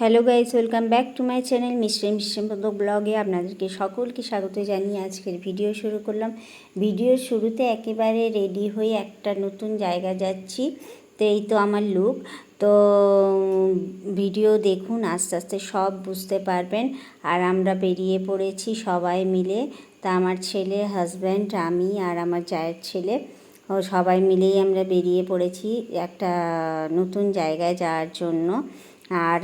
Hello guys welcome back to my channel Mishri Mishripad ব্লগে আপনাদেরকে সকলকে স্বাগত জানিয়ে আজকের ভিডিও শুরু করলাম। ভিডিওর শুরুতে একেবারে রেডি হয়ে একটা নতুন জায়গা যাচ্ছি। তো এই তো আমার লুক তো ভিডিও দেখুন, আস্তে আস্তে সব বুঝতে পারবেন। আর আমরা বেরিয়ে পড়েছি সবাই মিলে। তা আমার ছেলে হাজব্যান্ড আমি আর আমার জায়ের ছেলে। সবাই মিলেই আমরা বেরিয়ে পড়েছি একটা নতুন জায়গায় যাওয়ার জন্য। আর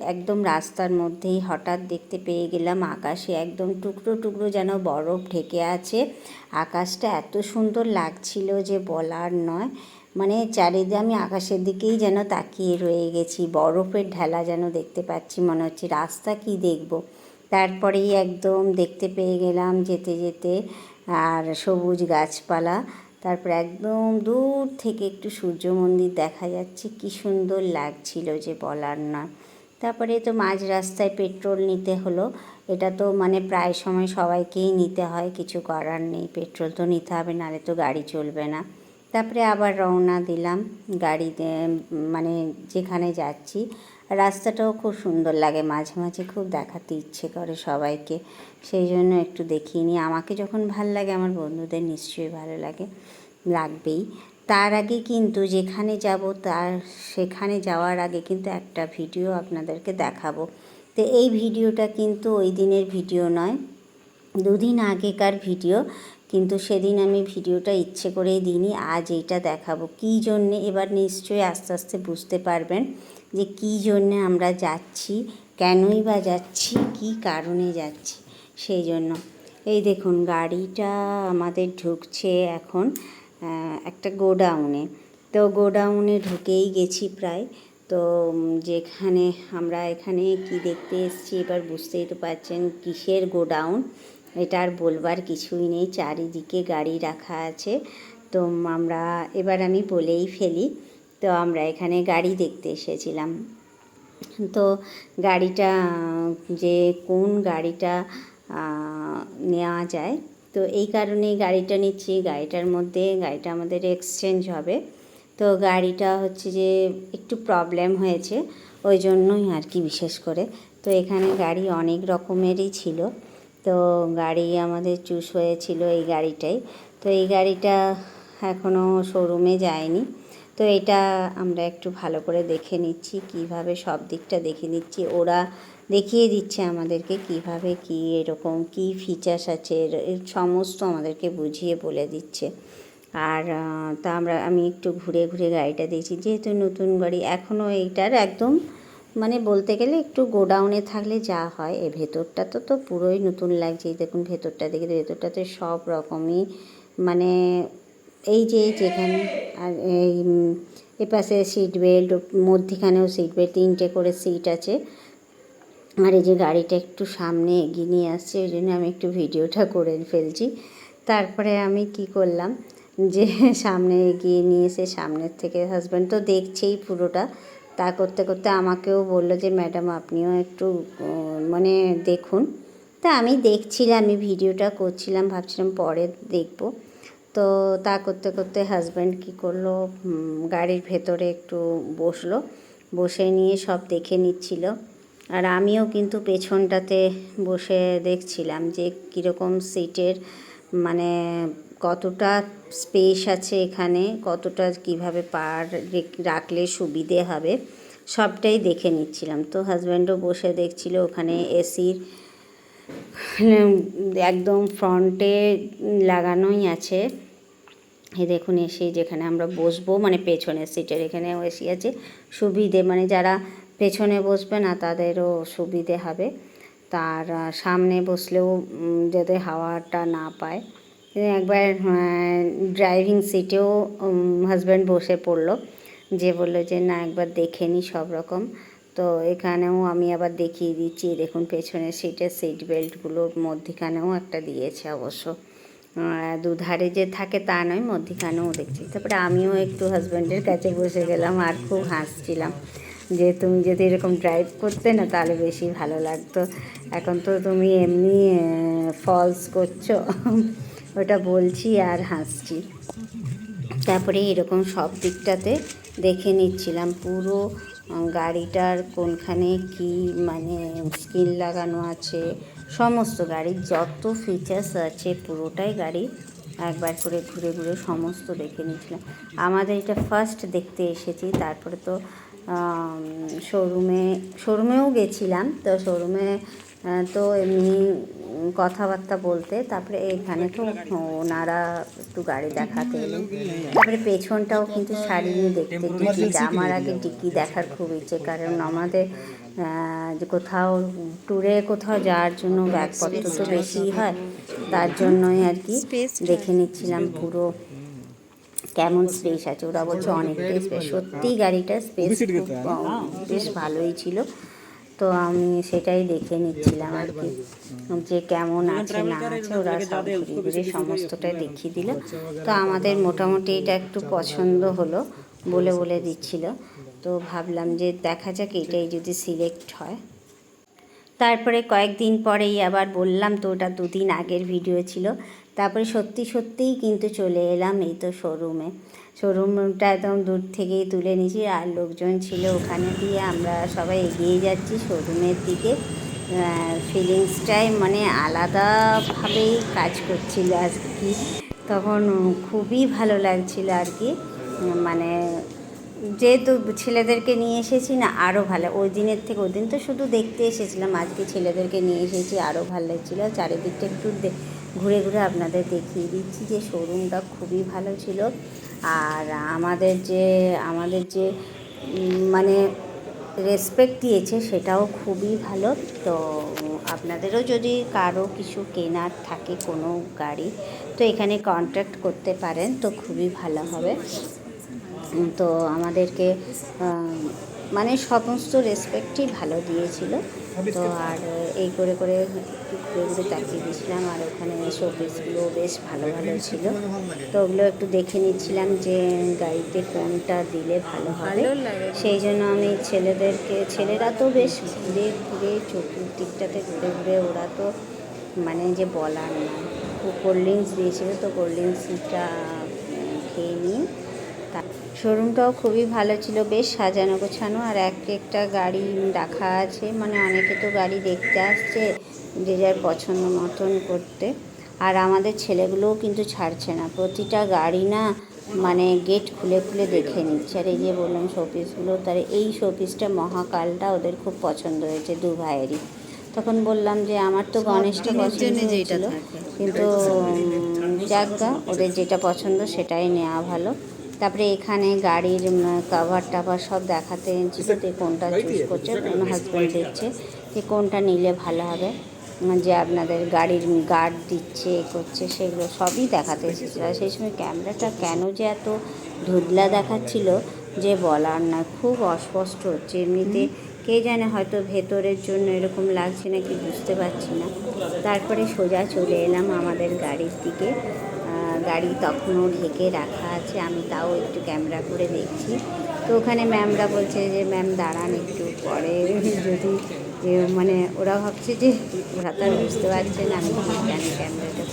একদম রাস্তার মধ্যেই হঠাৎ দেখতে পেয়ে গেলাম আকাশে একদম টুকরো টুকরো যেন বরফ ঢেকে আছে। আকাশটা এত সুন্দর লাগছিল যে বলার নয়। মানে চারিদিকে আমি আকাশের দিকেই যেন তাকিয়ে রয়ে গেছি, বরফের ঢেলা যেন দেখতে পাচ্ছি, মনে হচ্ছে রাস্তা কি দেখব। তারপরেই একদম দেখতে পেয়ে গেলাম যেতে যেতে, আর সবুজ গাছপালা। তারপর একদম দূর থেকে একটু সূর্য মন্দির দেখা যাচ্ছে। কি সুন্দর লাগছিল যে বলার নয় তারপরে তো মাঝ রাস্তায় পেট্রোল নিতে হলো। এটা তো মানে প্রায় সময় সবাইকেই নিতে হয়। কিছু করার নেই। পেট্রোল তো নিতে হবে, নাহলে তো গাড়ি চলবে না। তারপরে আবার রওনা দিলাম গাড়িতে মানে যেখানে যাচ্ছি। রাস্তাটাও খুব সুন্দর লাগে। মাঝে মাঝে খুব দেখাতে ইচ্ছে করে সবাইকে। সেই জন্য একটু দেখিয়ে নিই। আমাকে যখন ভালো লাগে, আমার বন্ধুদের নিশ্চয়ই ভালো লাগে। লাগবেই। তার আগে কিন্তু যেখানে যাব, তার সেখানে যাওয়ার আগে কিন্তু একটা ভিডিও আপনাদেরকে দেখাবো। তো এই ভিডিওটা কিন্তু ওই দিনের ভিডিও নয়, দুদিন আগেকার ভিডিও। কিন্তু সেদিন আমি ভিডিওটা ইচ্ছে করেই দিইনি, আজ এইটা দেখাবো। কী জন্যে এবার নিশ্চয়ই আস্তে আস্তে বুঝতে পারবেন যে কী জন্যে আমরা যাচ্ছি, কেনই বা যাচ্ছি, কী কারণে যাচ্ছি, সেই জন্য। এই দেখুন, গাড়িটা আমাদের ঢুকছে এখন। একটা গোডাউনে। তো গোডাউনে ঢুকেই গেছি প্রায়। তো যেখানে আমরা এখানে কি দেখতে এসেছি এবার বুঝতেই তো পারছেন কিসের গোডাউন। এটা আর বলবার কিছুই নেই, চারিদিকে গাড়ি রাখা আছে। তো আমরা, এবার আমি বলেই ফেলি, তো আমরা এখানে গাড়ি দেখতে এসেছিলাম। তো গাড়িটা, যে কোন গাড়িটা নেওয়া যায় তো এই কারণেই গাড়িটা নিচ্ছি। গাড়িটার মধ্যে, গাড়িটা আমাদের এক্সচেঞ্জ হবে। তো গাড়িটা হচ্ছে যে একটু প্রবলেম হয়েছে, ওই জন্যই আর কি বিশেষ করে। তো এখানে গাড়ি অনেক রকমেরই ছিল। তো গাড়ি আমাদের চুজ হয়েছিল এই গাড়িটাই। তো এই গাড়িটা এখনও শোরুমে যায়নি। তো এটা আমরা একটু ভালো করে দেখে নিচ্ছি, কীভাবে সব দিকটা দেখে নিচ্ছি। ওরা দেখিয়ে দিচ্ছে আমাদেরকে কীভাবে কি, এরকম কি ফিচার্স আছে সমস্ত আমাদেরকে বুঝিয়ে বলে দিচ্ছে। আর তা আমরা, আমি একটু ঘুরে ঘুরে গাড়িটা দেখছি। যেহেতু নতুন গাড়ি এখনও এইটার একদম মানে বলতে গেলে একটু গোডাউনে থাকলে যা হয়, এ ভেতরটা তো তো পুরোই নতুন লাগছে। দেখুন ভেতরটা দেখে, ভেতরটাতে সব রকমই মানে এই যে যেখানে, আর এই এপাশে সিট বেল্ট, মধ্যিখানেও সিট বেল্ট, তিনটে করে সিট আছে। আর এই যে গাড়িটা একটু সামনে এগিয়ে নিয়ে আসছে, ওই জন্য আমি একটু ভিডিওটা করে ফেলছি। তারপরে আমি কি করলাম যে সামনে এগিয়ে নিয়ে এসে সামনের থেকে হাজব্যান্ড তো দেখছেই পুরোটা। তা করতে করতে আমাকেও বলল যে ম্যাডাম আপনিও একটু মানে দেখুন। তা আমি দেখছিলাম, আমি ভিডিওটা করছিলাম, ভাবছিলাম পরে দেখব। তো তা করতে করতে হাজব্যান্ড কী করল গাড়ির ভেতরে একটু বসল, বসে নিয়ে সব দেখে নিচ্ছিল। আর আমিও কিন্তু পেছনটাতে বসে দেখছিলাম যে কীরকম সিটের মানে কতটা স্পেস আছে এখানে, কতটা কীভাবে পার রেখ- রাখলে সুবিধে হবে, সবটাই দেখে নিচ্ছিলাম। তো হাজব্যান্ডও বসে দেখছিল ওখানে এসির একদম ফ্রন্টে লাগানোই আছে। এই দেখুন এসে যেখানে আমরা বসবো মানে পেছনের সিটের এখানে এসি আছে। সুবিধে মানে যারা পেছনে বসবে না, তাদেরও সুবিধে হবে। তার সামনে বসলেও যাতে হাওয়াটা না পায়। একবার ড্রাইভিং সিটেও হাজব্যান্ড বসে পড়ল। যে বলল যে, না, একবার দেখে নি সব রকম। তো এখানেও আমি আবার দেখিয়ে দিচ্ছি, দেখুন পেছনের সিটের সিট বেল্টগুলোর মধ্যিখানেও একটা দিয়েছে অবশ্য। দুধারে যে থাকে তা নয়, মধ্যিখানেও দেখছি। তারপরে আমিও একটু হাজব্যান্ডের কাছে বসে গেলাম আর খুব হাসছিলাম। যে তুমি যদি এরকম ড্রাইভ করতে না, তাহলে বেশি ভালো লাগতো। এখন তো তুমি এমনি ফলস করছ। ওটা বলছি আর হাসছি। তারপরে এরকম সব দিকটাতে দেখে নিচ্ছিলাম। পুরো গাড়িটার কোনখানে কি মানে স্কিন লাগানো আছে, সমস্ত গাড়ির যত ফিচার্স আছে, পুরোটাই গাড়ি একবার করে ঘুরে ঘুরে সমস্ত দেখে নিয়েছিলাম আমাদের এটা ফার্স্ট দেখতে এসেছি, তারপরে তো শোরুমে শোরুমেও গেছিলাম। তো শোরুমে তো এমনি কথাবার্তা বলতে তারপরে এখানে তো ওনারা একটু গাড়ি দেখাতে এলেন। তারপরে পেছনটাও কিন্তু সারিয়ে দেখতে ডিকিটা আমার আগে ডিকি দেখার খুব ইচ্ছে কারণ আমাদের যে কোথাও ট্যুরে কোথাও যাওয়ার জন্য ব্যাগপত্র তো বেশি হয় তার জন্যই আর কি দেখে নিচ্ছিলাম পুরো কেমন স্পেস আছে? ওরা বলছে অনেকটাই স্পেস সত্যি গাড়িটার স্পেস বেশ ভালোই ছিল। তো আমি সেটাই দেখে নিচ্ছিলাম আর কি। যে কেমন আছে না আছে ওরা সব ঘুরিয়ে ঘুরিয়ে সমস্তটাই দেখিয়ে দিল। তো আমাদের মোটামুটি এটা একটু পছন্দ হলো বলে বলে দিচ্ছিল। তো ভাবলাম যে দেখা যাক এটাই যদি সিলেক্ট হয়। তারপরে কয়েকদিন পরেই আবার বললাম তো ওটা দুদিন আগের ভিডিও ছিল। তারপরে সত্যি সত্যিই কিন্তু চলে এলাম এই তো শোরুমে শোরুমটা একদম দূর থেকেই তুলে নিয়েছি আর লোকজন ছিল ওখানে দিয়ে আমরা সবাই এগিয়ে যাচ্ছি শোরুমের দিকে। ফিলিংসটাই মানে আলাদাভাবেই কাজ করছিল আর কি তখন খুবই ভালো লাগছিল আর কি। মানে যেহেতু ছেলেদেরকে নিয়ে এসেছি না আরও ভালো। ওই দিনের থেকে ওই দিন তো শুধু দেখতে এসেছিলাম, আজকে ছেলেদেরকে নিয়ে এসেছি আরও ভালো লাগছিল। চারিদিকটা একটু ঘুরে ঘুরে আপনাদের দেখিয়ে দিচ্ছি যে শোরুমটা খুবই ভালো ছিল। আর আমাদের যে আমাদের যে মানে রেসপেক্ট দিয়েছে সেটাও খুবই ভালো। তো আপনাদেরও যদি কারও কিছু কেনার থাকে কোনো গাড়ি, তো এখানে কন্ট্যাক্ট করতে পারেন, তো খুবই ভালো হবে। তো আমাদেরকে মানে সমস্ত রেসপেক্টই ভালো দিয়েছিল। তো আর এই করে করে ঘুরে ঘুরে তাকিয়ে দিয়েছিলাম আর ওখানে শোপিসগুলো বেশ ভালো ভালো ছিল। তো ওগুলো একটু দেখে নিচ্ছিলাম যে গাড়িতে কোনটা দিলে ভালো হবে। সেই জন্য আমি ছেলেদেরকে ছেলেরা তো বেশ ঘুরে ঘুরে চতুর্দিকটাতে ঘুরে ঘুরে ওরা তো মানে যে বলার না। কোল্ড ড্রিঙ্কস দিয়েছিল তো কোল্ড ড্রিঙ্কসটা তা- শোরুমটাও খুবই ভালো ছিল বেশ সাজানো গোছানো আর এক একটা গাড়ি রাখা আছে। মানে অনেকে তো গাড়ি দেখতে আসছে যে যার পছন্দ মতন করতে। আর আমাদের ছেলেগুলোও কিন্তু ছাড়ছে না। প্রতিটা গাড়ি না মানে গেট খুলে খুলে দেখে নিচ্ছে। আর এই যে বললাম শোপিসগুলো তার এই শোপিসটা মহাকালটা ওদের খুব পছন্দ হয়েছে দু ভাইয়েরই তখন বললাম যে আমার তো গণেশটা পছন্দ হয়েছিল। কিন্তু যাক গা ওদের যেটা পছন্দ সেটাই নেওয়া ভালো। তারপরে এখানে গাড়ির কাভার টাভার সব দেখাতে যে কোনটা চুজ করছে কোন হাজব্যান্ড দেখছে যে কোনটা নিলে ভালো হবে। যে আপনাদের গাড়ির গার্ড দিচ্ছে এ করছে সেগুলো সবই দেখাতে এসেছিল সেই সময় ক্যামেরাটা কেন যে এত ধুদলা দেখাচ্ছিল যে বলার না খুব অস্পষ্ট হচ্ছে। এমনিতে কে জানে হয়তো ভেতরের জন্য এরকম লাগছে নাকি বুঝতে পারছি না। তারপরে সোজা চলে এলাম আমাদের গাড়ির দিকে। গাড়ি তখনও ঢেকে রাখা আছে, আমি তাও একটু ক্যামেরা করে দেখছি। তো ওখানে ম্যামরা বলছে যে, ম্যাম, দাঁড়ান একটু পরে। যদি মানে ওরা ভাবছে যে ওরা তো আর বুঝতে পারছে না, আমি জানি ক্যামেরাটা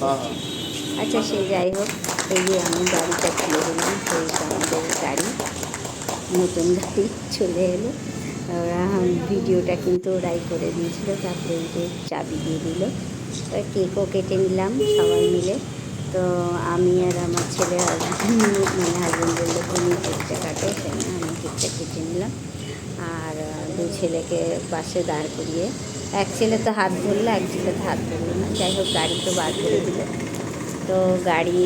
আচ্ছা সে যাই হোক, এই আমি গাড়িটা খুলে দিলাম সেই আমাদের গাড়ি, নতুন গাড়ি চলে এলো। ওরা ভিডিওটা কিন্তু ওরাই করে দিয়েছিল, তারপরে যে চাবি দিয়ে দিল। কেকও কেটে নিলাম সবাই মিলে। তো আমি আর আমার ছেলে মানে হাজব্যান্ড বলল, তুমি কেকটা কাটো সেখানে আমি কেকটা কেটে নিলাম। আর দু ছেলেকে পাশে দাঁড় করিয়ে, এক ছেলে তো হাত ধরলো, এক ছেলে তো হাত ধরলো না। যাই হোক, গাড়ি তো বার করে দিল। তো গাড়ি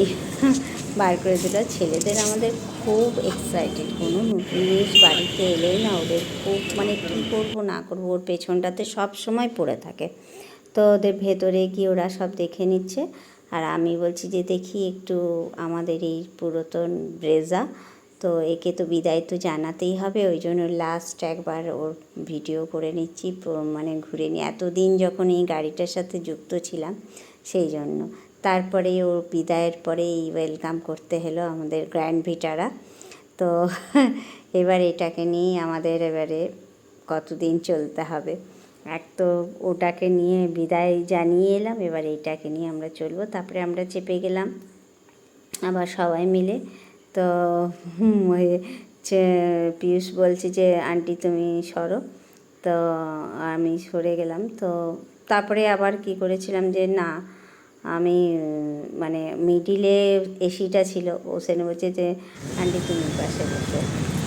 বার করে দিল। ছেলেদের আমাদের খুব এক্সাইটেড কোনো নতুন জিনিস বাড়িতে এলেই না ওদের খুব মানে কী করব, না করব, ওর পেছনটাতে সব সময় পড়ে থাকে। তো ওদের ভেতরে গিয়ে ওরা সব দেখে নিচ্ছে। আর আমি বলছি যে দেখি একটু আমাদের এই পুরাতন ব্রেজা তো একে তো বিদায় তো জানাতেই হবে, ওই জন্য লাস্ট একবার ওর ভিডিও করে নিচ্ছি মানে ঘুরে নিয়ে। এতদিন যখন এই গাড়িটার সাথে যুক্ত ছিলাম, সেই জন্য। তারপরে ওর বিদায়ের পরে এই ওয়েলকাম করতে হলো আমাদের গ্র্যান্ড ভিটারা। তো এবার এটাকে নিয়ে আমাদের এবারে কতদিন চলতে হবে। এক তো ওটাকে নিয়ে বিদায় জানিয়ে এলাম, এবার এইটাকে নিয়ে আমরা চলবো। তারপরে আমরা চেপে গেলাম, আবার সবাই মিলে। তো পিয়ুষ বলছে যে, আন্টি, তুমি সরো। তো আমি সরে গেলাম। তো তারপরে আবার কি করেছিলাম যে, না, আমি মানে মিডিলে এসিটা ছিল, ও সেনে বলছে যে, আন্টি, তুমি পাশে বসো।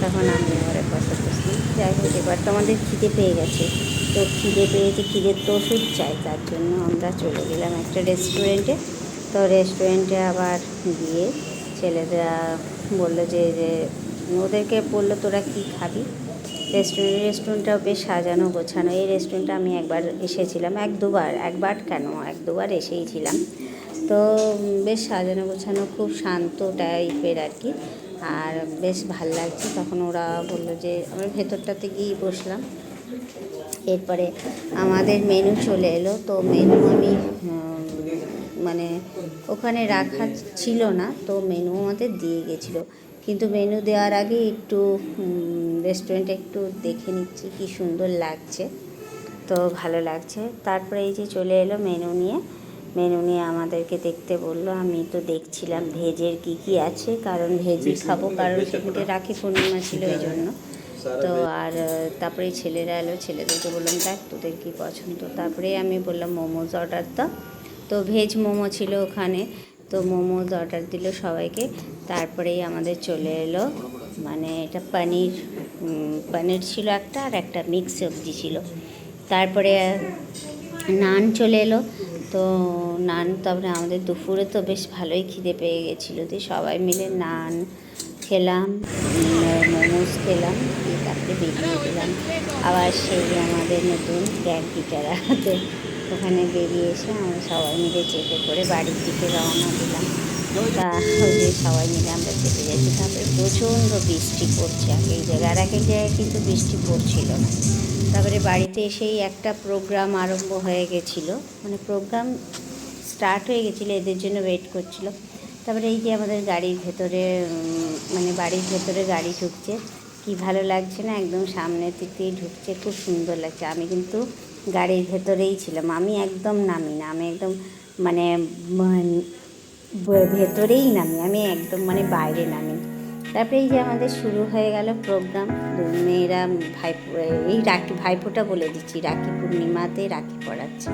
তখন আমি এবারে পাশে বসলাম। যাই হোক, এবার তো আমাদের খিদে পেয়ে গেছে। তো খিদে পেয়েছে, খিদের তো ওষুধ চাই, তার জন্য আমরা চলে গেলাম একটা রেস্টুরেন্টে তো রেস্টুরেন্টে আবার গিয়ে ছেলেরা বলল যে ওদেরকে বলল, তোরা কী খাবি? রেস্টুরেন্ট রেস্টুরেন্টটাও বেশ সাজানো, গোছানো। এই রেস্টুরেন্টে আমি একবার এসেছিলাম, এক দুবার, একবার কেন? এক দুবার এসেই ছিলাম। তো বেশ সাজানো, গোছানো, খুব শান্ত টাইপের আর কি। আর বেশ ভালো লাগছে। তখন ওরা বলল যে, আমরা ভেতরটাতে গিয়ে বসলাম। এরপরে আমাদের মেনু চলে এলো। তো মেনু আমি মানে ওখানে রাখা ছিল না তো মেনু আমাদের দিয়ে গেছিল। কিন্তু মেনু দেওয়ার আগে একটু রেস্টুরেন্টে একটু দেখে নিচ্ছি কি সুন্দর লাগছে। তো ভালো লাগছে। তারপরে এই যে চলে এলো মেনু নিয়ে। মেনু নিয়ে আমাদেরকে দেখতে বলল আমি তো দেখছিলাম ভেজের কি কি আছে। কারণ ভেজই খাব কারণ সেদিকে রাখি পূর্ণিমা ছিল এই জন্য। তো আর তারপরে ছেলেরা এলো ছেলেদেরকে বললাম দেখ তোদের কী পছন্দ? তারপরে আমি বললাম মোমোজ অর্ডার দাও তো ভেজ মোমো ছিল ওখানে তো মোমোজ অর্ডার দিল সবাইকে। তারপরেই আমাদের চলে এলো মানে এটা পনির পনির ছিল একটা আর একটা মিক্স সবজি ছিল। তারপরে নান চলে এলো। তো নান তারপরে আমাদের দুপুরে তো বেশ ভালোই খিদে পেয়ে গেছিল দিয়ে সবাই মিলে নান খেলাম। খেলাম দিয়ে তারপরে বেরিয়ে গেলাম। আবার সেই আমাদের নতুন টিচাররা তো ওখানে বেরিয়ে এসে আমরা সবাই মিলে চেপে করে বাড়ির দিকে রওনা দিলাম। তা ওই সবাই মিলে আমরা চেপে যাচ্ছি। তারপরে প্রচণ্ড বৃষ্টি পড়ছে এক এক জায়গায়, আর এক এক জায়গায় কিন্তু বৃষ্টি পড়ছিল না। তারপরে বাড়িতে এসেই একটা প্রোগ্রাম আরম্ভ হয়ে গেছিল। মানে প্রোগ্রাম স্টার্ট হয়ে গেছিল, এদের জন্য ওয়েট করছিল। তারপরে এই যে আমাদের গাড়ির ভেতরে মানে বাড়ির ভেতরে গাড়ি ঢুকছে কি ভালো লাগছে না? একদম সামনে থেকেই ঢুকছে, খুব সুন্দর লাগছে। আমি কিন্তু গাড়ির ভেতরেই ছিলাম। আমি একদম নামি না। আমি একদম মানে ভেতরেই নামি। আমি একদম মানে বাইরে নামি। তারপরে এই যে আমাদের শুরু হয়ে গেল প্রোগ্রাম। মেয়েরা ভাই এই রাখি ভাইফোঁটা বলে দিচ্ছি। রাখি পূর্ণিমাতে রাখি পড়াচ্ছে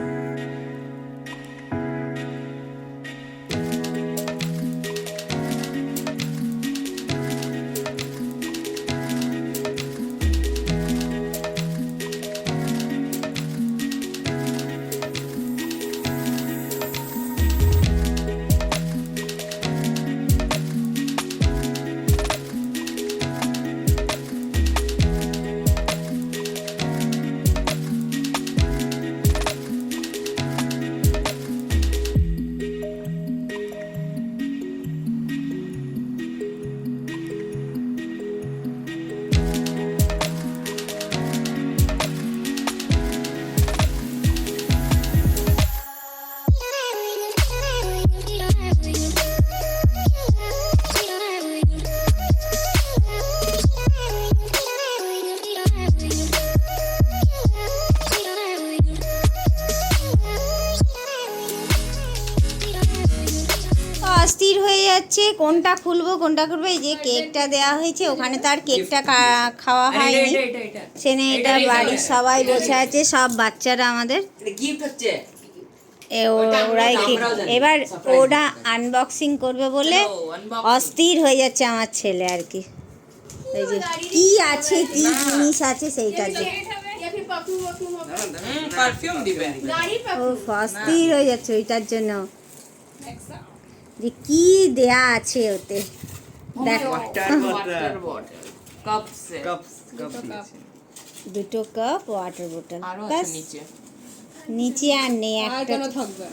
কোনটা খুলবো কোনটা খুলবো এই যে কেকটা দেওয়া হয়েছে ওখানে তার কেকটা খাওয়া হয়নি সেনে এটা বাড়ির সবাই বসে আছে সব বাচ্চারা আমাদের ওরাই কেক এবার ওরা আনবক্সিং করবে বলে অস্থির হয়ে যাচ্ছে আমার ছেলে আর কি এই যে কি আছে কি জিনিস আছে সেইটার যে পারফিউম দিবে ও অস্থির হয়ে যাচ্ছে ওইটার জন্য যে কি দেয়া আছে ওতে? দেখ। ওয়াটার বটল কাপ সে কাপস কাপস দুটো কাপ ওয়াটার বোতল আরও নিচে। নিচে আর নেই একটা। থাকবে?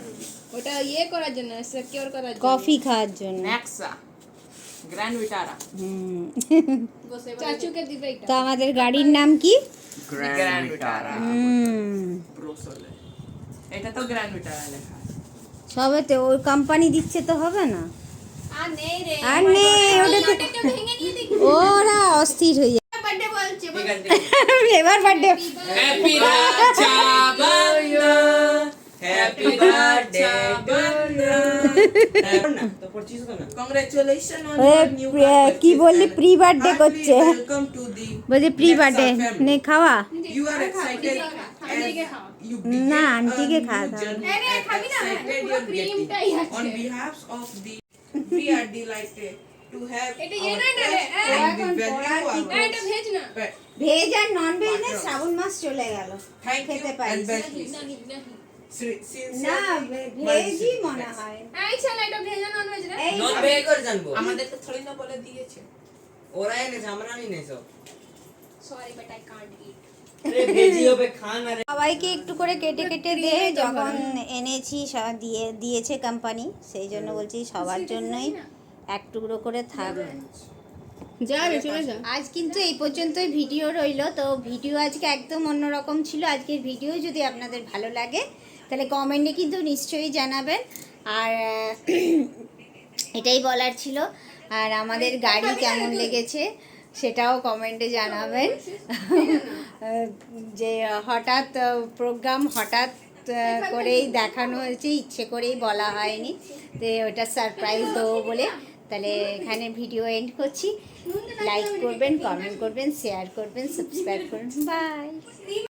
ওটা ইয়ে করার জন্য সিকিউর করার জন্য। কফি খাওয়ার জন্য। নেক্সা গ্র্যান্ড ভিটারা হুম। চাচুকে দিবে এটা। তো আমাদের গাড়ির নাম কি? গ্র্যান্ড ভিটারা হুম। এটা তো গ্র্যান্ড ভিটারা লেখা। সবেতে ওই কোম্পানি দিচ্ছে তো হবে না। আর নেই রে আর নেই ওটা তো ভেঙে নিয়ে দেখি। ওরা অস্থির হয়ে এবার বার্থডে হ্যাপি রাজা বন্ধন হ্যাপি রাজা বন্ধন না তো পড়ছিস তো না Congratulations on এ, your new এ, car কি purchase বললি and প্রি বার্থডে heartily করছে welcome to the বলছি প্রি Nexar বার্থডে family. নে খাওয়া You are excited আন্টিকে as খাও। you না, begin আন্টিকে a খাওয়া new দাও। journey আরে, and খাবি না? excited পুরো you're ক্রিমটাই getting. আছে। On behalf of the we are delighted to have এটা our ইয়ে নয় না রে, trust এ, and এখন the পড়ার value কি our না, এটা ভেজ না pet. ভেজ আর নন ভেজ না Butter. শ্রাবণ মাস চলে গেল Thank খেতে you না ভেজই মনে হয়। এই এটা ভেজ রে? নন ভেজ করে জানব। না বলে দিয়েছে। ওরা আমরা সবাইকে একটু করে কেটে কেটে দে যখন এনেছি দিয়ে দিয়েছে কোম্পানি সেই জন্য বলছি সবার জন্যই এক টুকরো করে থাক। যা যা। আজ কিন্তু এই পর্যন্তই ভিডিও রইল। তো ভিডিও আজকে একদম অন্যরকম ছিল। আজকের ভিডিও যদি আপনাদের ভালো লাগে, তাহলে কমেন্টে কিন্তু নিশ্চয়ই জানাবেন। আর এটাই বলার ছিল। আর আমাদের গাড়ি কেমন লেগেছে, সেটাও কমেন্টে জানাবেন। যে হঠাৎ প্রোগ্রাম হঠাৎ করেই দেখানো হয়েছে, ইচ্ছে করেই বলা হয়নি। তো ওটা সারপ্রাইজ দেবো বলে। তাহলে এখানে ভিডিও এন্ড করছি। লাইক করবেন কমেন্ট করবেন শেয়ার করবেন সাবস্ক্রাইব করবেন বাই